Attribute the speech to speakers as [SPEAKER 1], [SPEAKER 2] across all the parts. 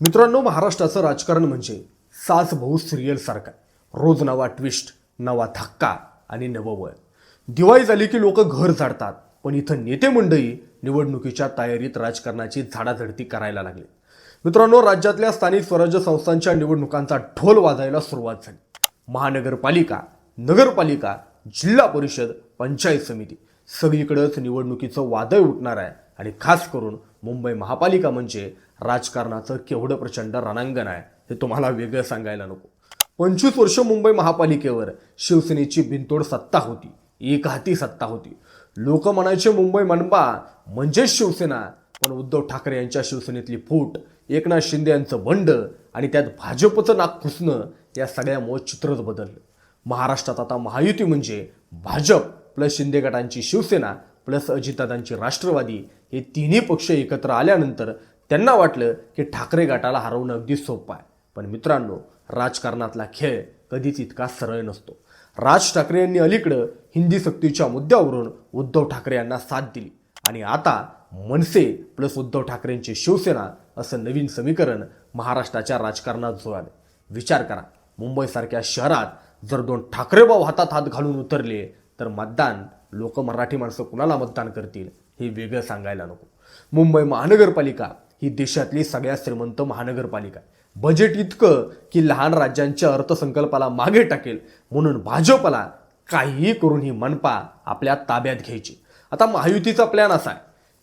[SPEAKER 1] मित्रांनो महाराष्ट्राचं राजकारण म्हणजे सास भाऊ सिरियल सारखं. रोज नवा ट्विस्ट नवा धक्का आणि नवं वय दिवाळी झाली की लोक घर झाडतात पण इथं नेते मंडळी निवडणुकीच्या तयारीत राजकारणाची झाडाझडती करायला लागली. मित्रांनो राज्यातल्या स्थानिक स्वराज्य संस्थांच्या निवडणुकांचा ढोल वाजायला सुरुवात झाली. महानगरपालिका नगरपालिका जिल्हा परिषद पंचायत समिती सगळीकडेच निवडणुकीचं वादळ उठणार आहे आणि खास करून मुंबई महापालिका म्हणजे राजकारणाचं केवढं प्रचंड रणांगण आहे हे तुम्हाला वेगळं सांगायला नको. पंचवीस वर्ष मुंबई महापालिकेवर शिवसेनेची बिनतोड सत्ता होती एक हाती सत्ता होती. लोक म्हणायचे मुंबई मनपा म्हणजेच शिवसेना. पण उद्धव ठाकरे यांच्या शिवसेनेतली फूट एकनाथ शिंदे यांचं बंड आणि त्यात भाजपचं नाक खुसणं या सगळ्यामुळे चित्रच बदललं. महाराष्ट्रात आता महायुती म्हणजे भाजप प्लस शिंदे गटांची शिवसेना प्लस अजितदादांची राष्ट्रवादी हे तिन्ही पक्ष एकत्र आल्यानंतर त्यांना वाटलं की ठाकरे गटाला हरवणं अगदी सोपं आहे. पण मित्रांनो राजकारणातला खेळ कधीच इतका सरळ नसतो. राज ठाकरे यांनी अलीकडं हिंदी सक्तीच्या मुद्द्यावरून उद्धव ठाकरे यांना साथ दिली. आणि आता मनसे प्लस उद्धव ठाकरेंची शिवसेना असं नवीन समीकरण महाराष्ट्राच्या राजकारणात जुळाले विचार करा मुंबईसारख्या शहरात जर दोन ठाकरे भाऊ हातात हात घालून उतरले तर मतदान लोक मराठी माणसं कुणाला मतदान करतील हे वेगळं सांगायला नको. मुंबई महानगरपालिका ही देशातली सगळ्यात श्रीमंत महानगरपालिका आहे. बजेट इतकं की लहान राज्यांच्या अर्थसंकल्पाला मागे टाकेल म्हणून भाजपला काहीही करून ही मनपा आपल्या ताब्यात घ्यायची. आता महायुतीचा प्लॅन असा आहे.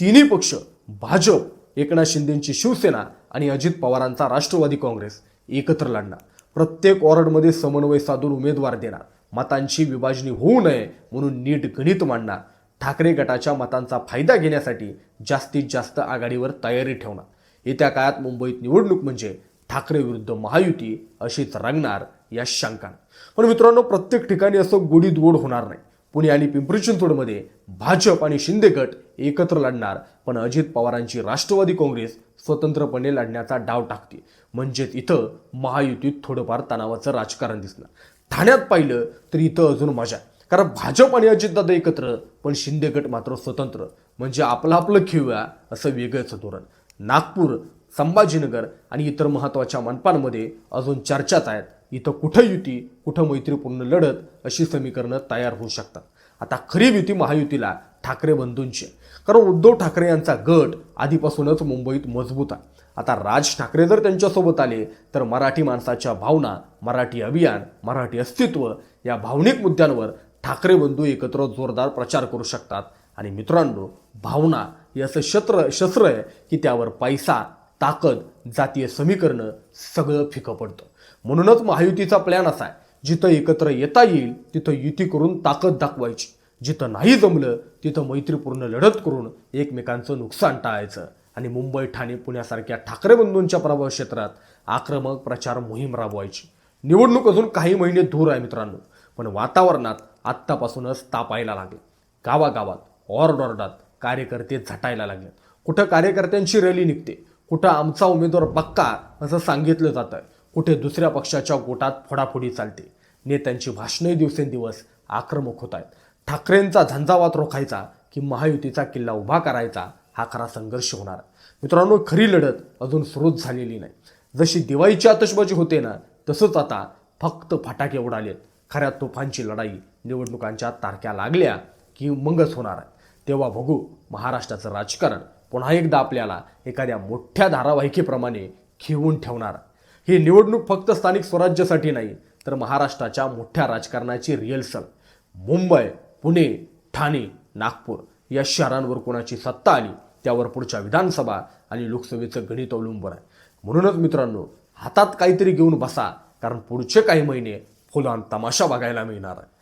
[SPEAKER 1] तिन्ही पक्ष भाजप एकनाथ शिंदेंची शिवसेना आणि अजित पवारांचा राष्ट्रवादी काँग्रेस एकत्र लढणार. प्रत्येक वॉर्डमध्ये समन्वय साधून उमेदवार देणार. मतांची विभाजणी होऊ नये म्हणून नीट गणित मांडणार. ठाकरे गटाच्या मतांचा फायदा घेण्यासाठी जास्तीत जास्त आघाडीवर तयारी ठेवणार. येत्या काळात मुंबईत निवडणूक म्हणजे ठाकरे विरुद्ध महायुती अशीच रंगणार या शंका पण मित्रांनो प्रत्येक ठिकाणी असं गोडीत गोड होणार नाही. पुणे आणि पिंपरी चिंचवडमध्ये भाजप आणि शिंदे गट एकत्र लढणार पण अजित पवारांची राष्ट्रवादी काँग्रेस स्वतंत्रपणे लढण्याचा डाव टाकते. म्हणजेच इथं महायुतीत थोडंफार तणावाचं राजकारण दिसलं. ठाण्यात पाहिलं तर इथं अजून मजा आहे. कारण भाजप आणि अजितदादा एकत्र पण शिंदे गट मात्र स्वतंत्र. म्हणजे आपलं आपलं खेळूया असं वेगळंच धोरण. नागपूर संभाजीनगर आणि इतर महत्त्वाच्या मनपांमध्ये अजून चर्चाच आहेत. इथं कुठं युती कुठं मैत्रीपूर्ण लढत अशी समीकरणं तयार होऊ शकतात. आता खरी युती महायुतीला ठाकरे बंधूंची कारण उद्धव ठाकरे यांचा गट आधीपासूनच मुंबईत मजबूत आहे. आता राज ठाकरे जर त्यांच्यासोबत आले तर मराठी माणसाच्या भावना मराठी अभियान मराठी अस्तित्व या भावनिक मुद्द्यांवर ठाकरे बंधू एकत्र जोरदार प्रचार करू शकतात. आणि मित्रांनो भावना हे असं शस्त्र शस्त्र आहे की त्यावर पैसा ताकद जातीय समीकरणं सगळं फिकं पडतं. म्हणूनच महायुतीचा प्लॅन असा आहे जिथं एकत्र येता येईल तिथं युती करून ताकद दाखवायची. जिथं नाही जमलं तिथं मैत्रीपूर्ण लढत करून एकमेकांचं नुकसान टाळायचं. आणि मुंबई ठाणे पुण्यासारख्या ठाकरे बंधूंच्या प्रभाव क्षेत्रात आक्रमक प्रचार मोहीम राबवायची. निवडणूक अजून काही महिने दूर आहे मित्रांनो पण वातावरणात आत्तापासूनच तापायला लागले. गावागावात ऑर्डॉर्डात कार्यकर्ते झटायला लागले. कुठं कार्यकर्त्यांची रॅली निघते? कुठं आमचा उमेदवार पक्का असं सांगितलं जातं कुठे दुसऱ्या पक्षाच्या गोटात फोडाफोडी चालते? नेत्यांची भाषणंही दिवसेंदिवस आक्रमक होत आहेत ठाकरेंचा झंझावात रोखायचा की महायुतीचा किल्ला उभा करायचा हा खरा संघर्ष होणार. मित्रांनो खरी लढत अजून सुरूच झालेली नाही. जशी दिवाळीची आतषबाजी होते ना तसंच आता फक्त फटाके उडालेत. खऱ्या तोफांची लढाई निवडणुकांच्या तारख्या लागल्या की मगच होणार आहे. तेव्हा बघू महाराष्ट्राचं राजकारण पुन्हा एकदा आपल्याला एखाद्या मोठ्या धारावाहिकेप्रमाणे खिळवून ठेवणार ही निवडणूक फक्त स्थानिक स्वराज्यासाठी नाही तर महाराष्ट्राच्या मोठ्या राजकारणाची रिहर्सल. मुंबई पुणे ठाणे नागपूर या शहरांवर कोणाची सत्ता आली त्यावर पुढच्या विधानसभा आणि लोकसभेचं गणित अवलंबून आहे. म्हणूनच मित्रांनो हातात काहीतरी घेऊन बसा कारण पुढचे काही महिने फुलान तमाशा बघायला मिळणार आहे.